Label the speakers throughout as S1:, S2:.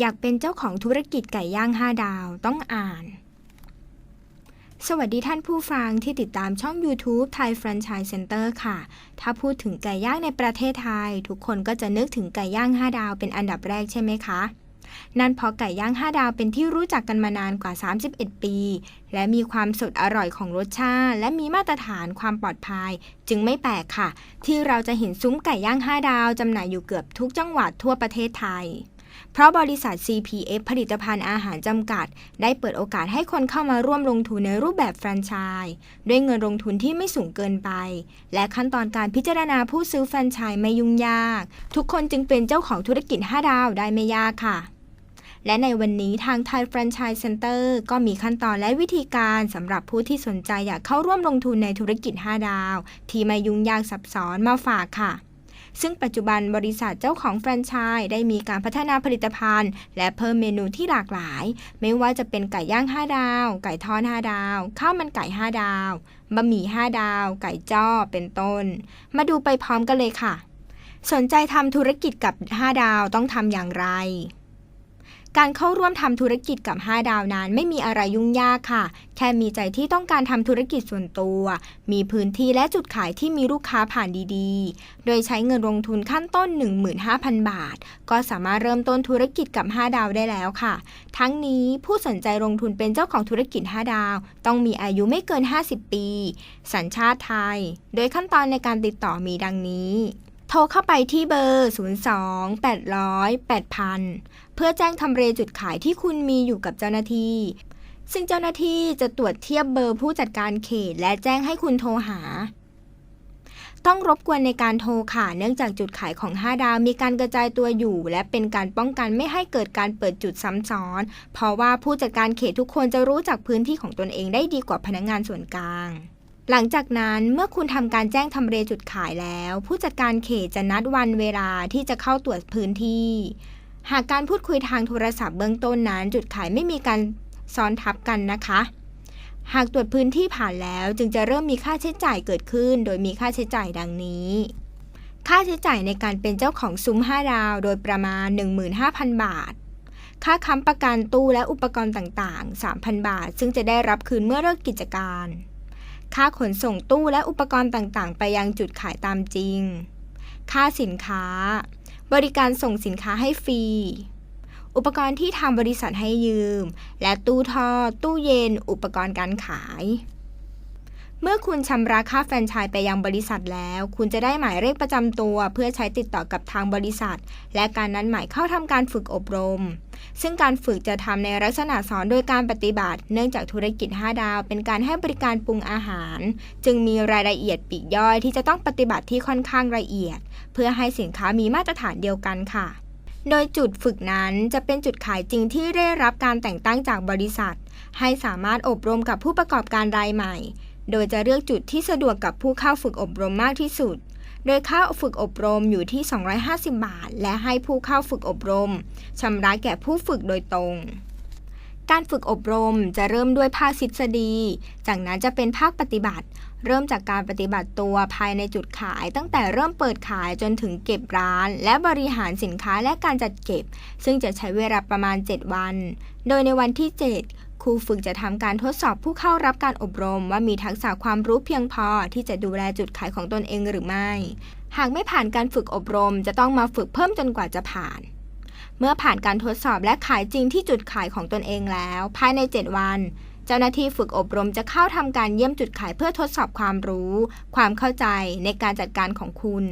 S1: อยากเป็นเจ้าของธุรกิจไก่ย่าง 5 ดาวต้องอ่าน สวัสดีท่านผู้ฟังที่ติดตามช่อง YouTube Thai Franchise Center ค่ะ ถ้าพูดถึงไก่ย่างในประเทศไทย ทุกคนก็จะนึกถึงไก่ย่าง 5 ดาวเป็นอันดับแรกใช่ไหมคะนั่นเพราะไก่ย่าง 5 ดาวเป็นที่รู้จักกันมานานกว่า 31 ปี และมีความสดอร่อยของรสชาติ และมีมาตรฐานความปลอดภัย จึงไม่แปลกค่ะ ที่เราจะเห็นซุ้มไก่ย่าง 5 ดาวจำหน่ายอยู่เกือบทุกจังหวัดทั่วประเทศไทย เพราะบริษัท CPF ผลิตภัณฑ์อาหารจำกัด ได้เปิดโอกาสให้คนเข้ามาร่วมลงทุนในรูปแบบแฟรนไชส์ด้วยเงินลงทุนที่ไม่สูงเกินไป และขั้นตอนการพิจารณาผู้ซื้อแฟรนไชส์ไม่ยุ่งยาก ทุกคนจึงเป็นเจ้าของธุรกิจ 5 ดาวได้ไม่ยากค่ะและในวันนี้ทาง Thai Franchise Center ก็มีขั้นตอนและวิธีการสำหรับผู้ที่สนใจอยากเข้าร่วมลงทุนในธุรกิจ 5 ดาว ที่ไม่ยุ่งยากซับซ้อนมาฝากค่ะ ซึ่งปัจจุบันบริษัทเจ้าของแฟรนไชส์ได้มีการพัฒนาผลิตภัณฑ์ และเพิ่มเมนูที่หลากหลาย ไม่ว่าจะเป็นไก่ย่าง 5 ดาว ไก่ทอด 5 ดาว ข้าวมันไก่ 5 ดาวบะหมี่ 5 ดาว ไก่จ้อเป็นต้น มาดูไปพร้อมกันเลยค่ะ สนใจทำธุรกิจกับ 5 ดาวต้องทำอย่างไร การเข้าร่วมทำธุรกิจกับ 5 ดาวนั้นไม่มีอะไรยุ่งยากค่ะ แค่มีใจที่ต้องการทำธุรกิจส่วนตัว มีพื้นที่และจุดขายที่มีลูกค้าผ่านดีๆ โดยใช้เงินลงทุนขั้นต้น 15,000 บาท ก็สามารถเริ่มต้นธุรกิจกับ 5 ดาวได้แล้วค่ะ ทั้งนี้ผู้สนใจลงทุนเป็นเจ้าของธุรกิจ 5 ดาว ต้องมีอายุไม่เกิน 50 ปี สัญชาติไทย โดยขั้นตอนในการติดต่อมีดังนี้ โทรเข้าไปที่เบอร์ 02 800 8000 เพื่อแจ้งทำเลจุดขายที่คุณมีอยู่กับเจ้าหน้าที่ ซึ่งเจ้าหน้าที่จะตรวจเทียบเบอร์ผู้จัดการเขต และแจ้งให้คุณโทรหา ต้องรบกวนในการโทรค่ะเนื่องจากจุดขายของ 5 ดาวมีการกระจายตัวอยู่ และเป็นการป้องกันไม่ให้เกิดการเปิดจุดซ้ำซ้อน เพราะว่าผู้จัดการเขตทุกคนจะรู้จักพื้นที่ของตนเองได้ดีกว่าพนักงานส่วนกลาง หลังจากนั้นเมื่อคุณทำการแจ้งทำเลจุดขายแล้ว ผู้จัดการเขตจะนัดวันเวลาที่จะเข้าตรวจพื้นที่ หากการพูดคุยทางโทรศัพท์เบื้องต้นนั้น จุดขายไม่มีการซ้อนทับกันนะคะ หากตรวจพื้นที่ผ่านแล้วจึงจะเริ่มมีค่าใช้จ่ายเกิดขึ้น โดยมีค่าใช้จ่ายดังนี้ ค่าใช้จ่ายในการเป็นเจ้าของซุ้ม 5 ดาว โดยประมาณ 15,000 บาทค่าค้ำประกันตู้และอุปกรณ์ต่างๆ 3,000 บาท ซึ่งจะได้รับคืนเมื่อเลิกกิจการ ค่าขนส่งตู้และอุปกรณ์ต่างๆ ไปยังจุดขายตามจริง ค่าสินค้า บริการส่งสินค้าให้ฟรี อุปกรณ์ที่ทางบริษัทให้ยืม และตู้ทอ ตู้เย็น อุปกรณ์การขาย มื่อคุณชำระค่าแฟรนไชส์ไปยังบริษัทแล้ว คุณจะได้หมายเลขประจำตัว เพื่อใช้ติดต่อกับทางบริษัท และการนัดหมายเข้าทำการฝึกอบรม ซึ่งการฝึกจะทำในลักษณะสอนโดยการปฏิบัติ เนื่องจากธุรกิจ 5 ดาว เป็นการให้บริการปรุงอาหาร จึงมีรายละเอียดปีกย่อยที่จะต้องปฏิบัติที่ค่อนข้างละเอียด เพื่อให้สินค้ามีมาตรฐานเดียวกันค่ะโดยจุดฝึกนั้นจะเป็นจุดขายจริงที่ได้รับการแต่งตั้งจากบริษัท ให้สามารถอบรมกับผู้ประกอบการรายใหม่ โดยจะเลือกจุดที่สะดวกกับผู้เข้าฝึกอบรมมากที่สุด โดยค่าฝึกอบรมอยู่ที่ 250 บาท และให้ผู้เข้าฝึกอบรมชำระแก่ผู้ฝึกโดยตรง การฝึกอบรมจะเริ่มด้วยภาคทฤษฎี จากนั้นจะเป็นภาคปฏิบัติ เริ่มจากการปฏิบัติตัวภายในจุดขาย ตั้งแต่เริ่มเปิดขายจนถึงเก็บร้าน และบริหารสินค้าและการจัดเก็บ ซึ่งจะใช้เวลาประมาณ 7 วัน โดยในวันที่ 7 รูฝึกจะทำการทดสอบผู้เข้ารับการอบรม ว่ามีทักษะความรู้เพียงพอที่จะดูแลจุดขายของตนเองหรือไม่ หากไม่ผ่านการฝึกอบรม จะต้องมาฝึกเพิ่มจนกว่าจะผ่าน เมื่อผ่านการทดสอบและขายจริงที่จุดขายของตนเองแล้ว ภายใน 7 วัน เจ้าหน้าที่ฝึกอบรมจะเข้าทำการเยี่ยมจุดขายเพื่อทดสอบความรู้ ความเข้าใจในการจัดการของคุณ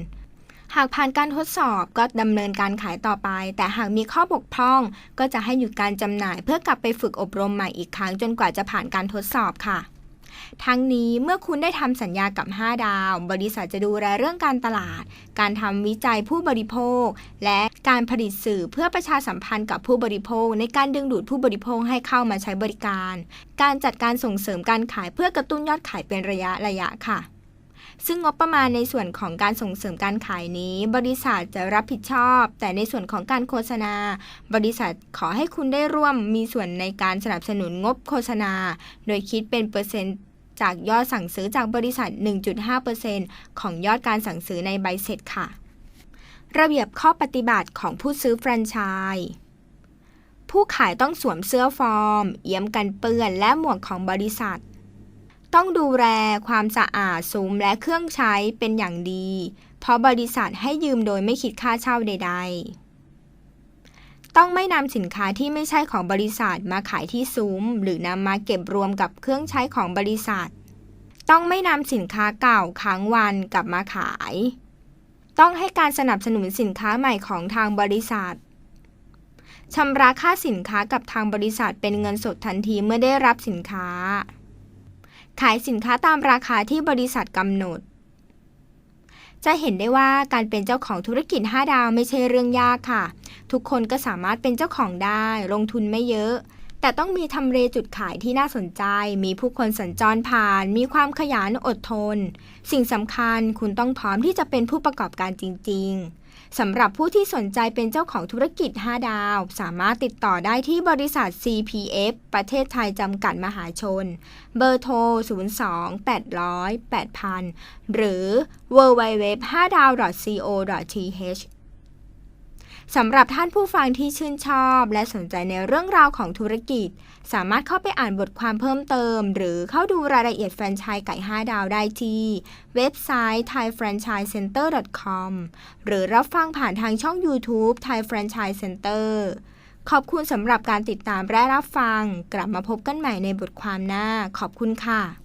S1: หากผ่านการทดสอบก็ดำเนินการขายต่อไป แต่หากมีข้อบกพร่อง ก็จะให้หยุดการจำหน่ายเพื่อกลับไปฝึกอบรมใหม่อีกครั้งจนกว่าจะผ่านการทดสอบค่ะ ทั้งนี้เมื่อคุณได้ทำสัญญากับ 5 ดาว บริษัทจะดูแลเรื่องการตลาด การทำวิจัยผู้บริโภค และการผลิตสื่อเพื่อประชาสัมพันธ์กับผู้บริโภค ในการดึงดูดผู้บริโภคให้เข้ามาใช้บริการ การจัดการส่งเสริมการขายเพื่อกระตุ้นยอดขายเป็นระยะระยะค่ะ ซึ่งงบประมาณในส่วนของการส่งเสริมการขายนี้ บริษัทจะรับผิดชอบ แต่ในส่วนของการโฆษณา บริษัทขอให้คุณได้ร่วมมีส่วนในการสนับสนุนงบโฆษณา โดยคิดเป็นเปอร์เซ็นต์จากยอดสั่งซื้อจากบริษัท 1.5%ของยอดการสั่งซื้อในใบเสร็จค่ะ ระเบียบข้อปฏิบัติของผู้ซื้อแฟรนไชส์ผู้ขายต้องสวมเสื้อฟอร์มเอี้ยมกันเปื้อนและหมวกของบริษัท ต้องดูแลความสะอาดซุ้มและเครื่องใช้เป็นอย่างดี เพราะบริษัทให้ยืมโดยไม่คิดค่าเช่าใด ๆ ต้องไม่นำสินค้าที่ไม่ใช่ของบริษัทมาขายที่ซุ้ม หรือนำมาเก็บรวมกับเครื่องใช้ของบริษัท ต้องไม่นำสินค้าเก่าค้างวันกลับมาขาย ต้องให้การสนับสนุนสินค้าใหม่ของทางบริษัทชำระค่าสินค้ากับทางบริษัทเป็นเงินสดทันทีเมื่อได้รับสินค้า ขายสินค้าตามราคาที่บริษัทกำหนด จะเห็นได้ว่าการเป็นเจ้าของธุรกิจ 5 ดาวไม่ใช่เรื่องยากค่ะ ทุกคนก็สามารถเป็นเจ้าของได้ ลงทุนไม่เยอะ แต่ต้องมีทำเลจุดขายที่น่าสนใจ มีผู้คนสัญจรผ่าน มีความขยันอดทน สิ่งสำคัญคุณต้องพร้อมที่จะเป็นผู้ประกอบการจริง ๆ สำหรับผู้ที่สนใจเป็นเจ้าของธุรกิจ 5 ดาว สามารถติดต่อได้ที่บริษัท CPF ประเทศไทยจำกัดมหาชน เบอร์โทร 02 800 8000 หรือ www 5ดาว co.th สำหรับท่านผู้ฟังที่ชื่นชอบ และสนใจในเรื่องราวของธุรกิจ สามารถเข้าไปอ่านบทความเพิ่มเติม หรือเข้าดูรายละเอียดแฟรนไชส์ไก่ 5 ดาวได้ที่ เว็บไซต์ thaifranchisecenter.com หรือรับฟังผ่านทางช่อง YouTube Thai Franchise Center ขอบคุณสำหรับการติดตามและรับฟัง กลับมาพบกันใหม่ในบทความหน้า ขอบคุณค่ะ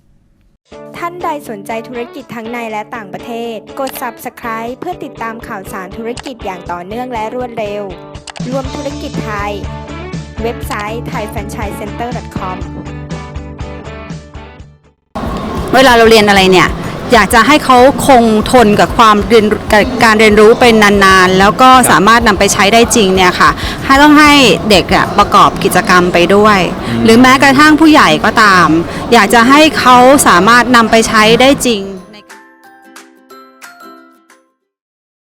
S1: ท่านใดสนใจธุรกิจทั้งในและต่างประเทศ กด Subscribe เพื่อติดตามข่าวสารธุรกิจอย่างต่อเนื่องและรวดเร็ว รวมธุรกิจไทย เว็บไซต์ thaifranchisecenter.com
S2: เวลาเราเรียนอะไรเนี่ย อยากจะให้เขาคงทนกับความเรียนกับการเรียนรู้เป็นนานๆ แล้วก็สามารถนำไปใช้ได้จริงเนี่ยค่ะให้ต้องให้เด็กอะประกอบกิจกรรมไปด้วย หรือแม้กระทั่งผู้ใหญ่ก็ตาม อยากจะให้เขาสามารถนำไปใช้ได้จริง